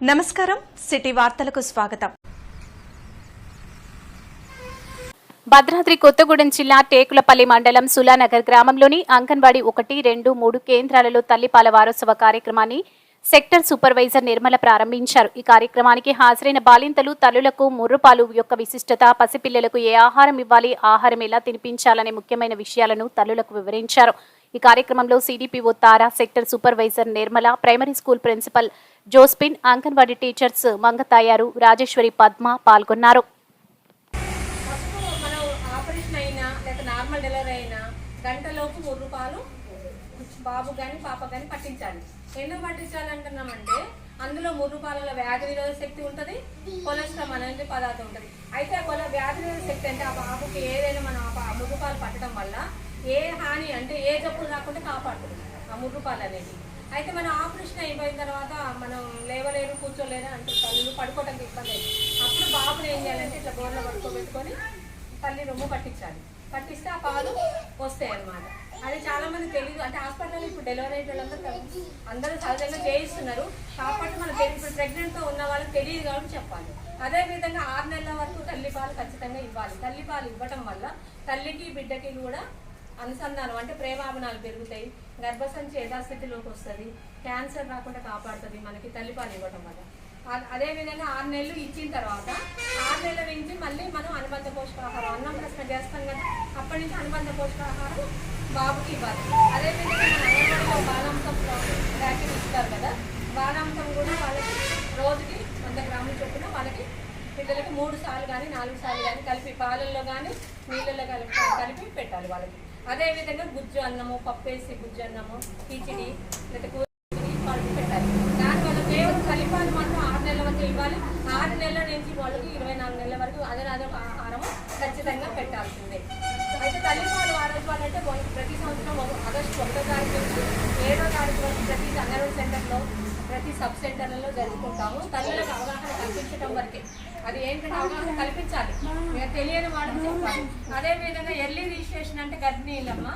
నమస్కారం సిటీ వార్తలకు స్వాగతం. భద్రాద్రి కొత్తగూడెం జిల్లా టేకులపల్లి మండలం సులానగర్ గ్రామంలోని అంగన్వాడీ ఒకటి రెండు మూడు కేంద్రాలలో తల్లిపాల వారోత్సవ కార్యక్రమాన్ని సెక్టర్ సూపర్వైజర్ నిర్మల ప్రారంభించారు. ఈ కార్యక్రమానికి హాజరైన బాలింతలు తల్లులకు ముర్రుపాలు యొక్క విశిష్టత పసిపిల్లలకు ఏ ఆహారం ఇవ్వాలి ఆహారం ఎలా తినిపించాలనే ముఖ్యమైన విషయాలను తల్లులకు వివరించారు. ఈ కార్యక్రమంలో CDPO Tara sector supervisor Nirmala primary school principal Josphine anganwadi teachers Mangatayaru Rajeshwari Padma పాల్గొన్నారు. ఫస్ట్ మనం ఆపరేషన్ అయినా లేక నార్మల్ డెలివరీ అయినా గంటలోపు మూడు రూపాయలు బాబు కానీ పాప కానీ పట్టించాలి ఎందుకు పట్టించాలి అంటున్నామంటే అందులో మూడు రూపాయల వ్యాధి నిరోధక శక్తి ఉంటుంది. కొలెస్ట్రాల్ అనేది పదార్థం ఉంటుంది అయితే కొల వ్యాధి నిరోధక శక్తి అంటే ఆ బాబుకి ఏదైనా మనం ఆ మూడు రూపాయలు పట్టడం వల్ల ఏ హాని అంటే ఏ జబ్బులు రాకుండా కాపాడుతుంది ఆ మూడు రూపాయలు అనేది. అయితే మనం ఆపరేషన్ అయిపోయిన తర్వాత మనం లేవలేరు కూర్చోలేరు అంటే తల్లి పడుకోవడానికి ఇబ్బంది అయింది అప్పుడు బాబుని ఏం చేయాలంటే ఇట్లా బోర్లో పడుకోబెట్టుకొని తల్లి రొమ్ము పట్టించాలి. పట్టిస్తే ఆ పాలు వస్తాయి అన్నమాట. అది చాలామంది తెలియదు. అంటే హాస్పిటల్లో ఇప్పుడు డెలివరీ అయ్యే వాళ్ళందరూ అందరూ సహజంగా చేయిస్తున్నారు. కాబట్టి మనం ఇప్పుడు ప్రెగ్నెంట్తో ఉన్న వాళ్ళకి తెలియదు కాబట్టి చెప్పాలి. అదే విధంగా ఆరు నెలల వరకు తల్లి పాలు ఖచ్చితంగా ఇవ్వాలి. తల్లి పాలు ఇవ్వటం వల్ల తల్లికి బిడ్డకి కూడా అనుసంధానం అంటే ప్రేమాభనాలు పెరుగుతాయి. గర్భసంచి యథాస్థితిలోకి వస్తుంది. క్యాన్సర్ రాకుండా కాపాడుతుంది మనకి తల్లిపాలు ఇవ్వటం వల్ల. అదేవిధంగా అదే విధంగా ఆరు నెలలు ఇచ్చిన తర్వాత ఆరు నెలల నుంచి మళ్ళీ మనం అనుబంధ పోషకాహారం అన్నం ప్రశ్న చేస్తాం కదా అప్పటి నుంచి అనుబంధ పోషకాహారం బాబుకి ఇవ్వాలి. అదేవిధంగా మన అంగన్వాడీలో ఇస్తారు కదా బాలాంశం కూడా వాళ్ళకి రోజుకి వంద గ్రాములు చొప్పున వాళ్ళకి పిల్లలకి మూడు సార్లు కానీ నాలుగు సార్లు కానీ కలిపి పాలల్లో కానీ నీళ్ళల్లో కలిపి కలిపి పెట్టాలి వాళ్ళకి. అదే విధంగా గుజ్జు అన్నము పప్పేసి గుజ్జు అన్నము కిచిడి లేకపోతే కూర కిచిడి కలిపి పెట్టాలి. దానివల్ల కేవలం కలిపాలు మాత్రం ఆరు నెలల వరకు ఇవ్వాలి. ఆరు నెలల నుంచి వాళ్ళకి ఇరవై నాలుగు నెలల వరకు అదే అదే ఆహారం ఖచ్చితంగా పెట్టాల్సిందే. అంటే ప్రతి సంవత్సరం ఆగస్టు ఒకటో తారీఖు నుంచి ఏడో తారీఖు వరకు ప్రతి అంగన్వాడీ సెంటర్లో ప్రతి సబ్ సెంటర్లలో జరుపుకుంటాము. తల్లులకు అవగాహన కల్పించడం వరకే. అది ఏంటంటే అవగాహన కల్పించాలి. ఇక తెలియని వాళ్ళకి చెప్పాలి. అదే విధంగా ఎర్లీ రిజిస్ట్రేషన్ అంటే గర్భిణీలమ్మ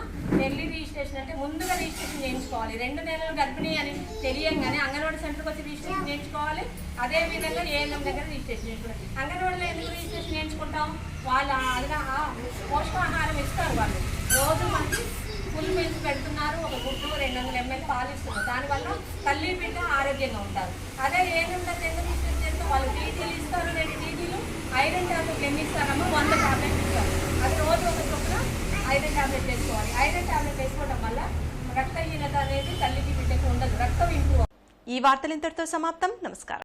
ఎర్లీ రిజిస్ట్రేషన్ అంటే ముందుగా రిజిస్ట్రేషన్ చేయించుకోవాలి. రెండు నెలలు గర్భిణీ అని తెలియంగానే అంగన్వాడీ సెంటర్కి వచ్చి రిజిస్ట్రేషన్ చేయించుకోవాలి. అదే విధంగా ఏఎన్ఎం దగ్గర రిజిస్ట్రేషన్ చేయించుకోవాలి. అంగన్వాడీలో ఎందుకు రిజిస్ట్రేషన్ చేయించుకుంటాం? వాళ్ళ అదిగా పోషకాహారం ఇస్తారు వాళ్ళు రోజు మనకి ఫుల్ మీల్స్ పెడుతున్నారు ఒక రెండు ఎంఎల్ పాలు దానివల్ల తల్లి బిడ్డ ఆరోగ్యంగా ఉంటారు. అదే ఏఎన్ఎంలో ఎందుకు చేస్తే? వాళ్ళు టీటీలు ఇస్తారు రెండు టీటీలు ఐరన్ టాబ్లెట్ ఎన్ని ఇస్తారమ్మో? వంద టాబ్లెట్ ఇస్తారు. అది రోజు ఒక చొప్పున ఐరన్ టాబ్లెట్ వేసుకోవాలి. ఐరన్ టాబ్లెట్ వేసుకోవడం వల్ల రక్తహీనత అనేది తల్లికి బిడ్డకి ఉండదు. రక్తం ఇంప్రూవ్ ఈ వార్తలు ఇంతటితో సమాప్తం. నమస్కారం.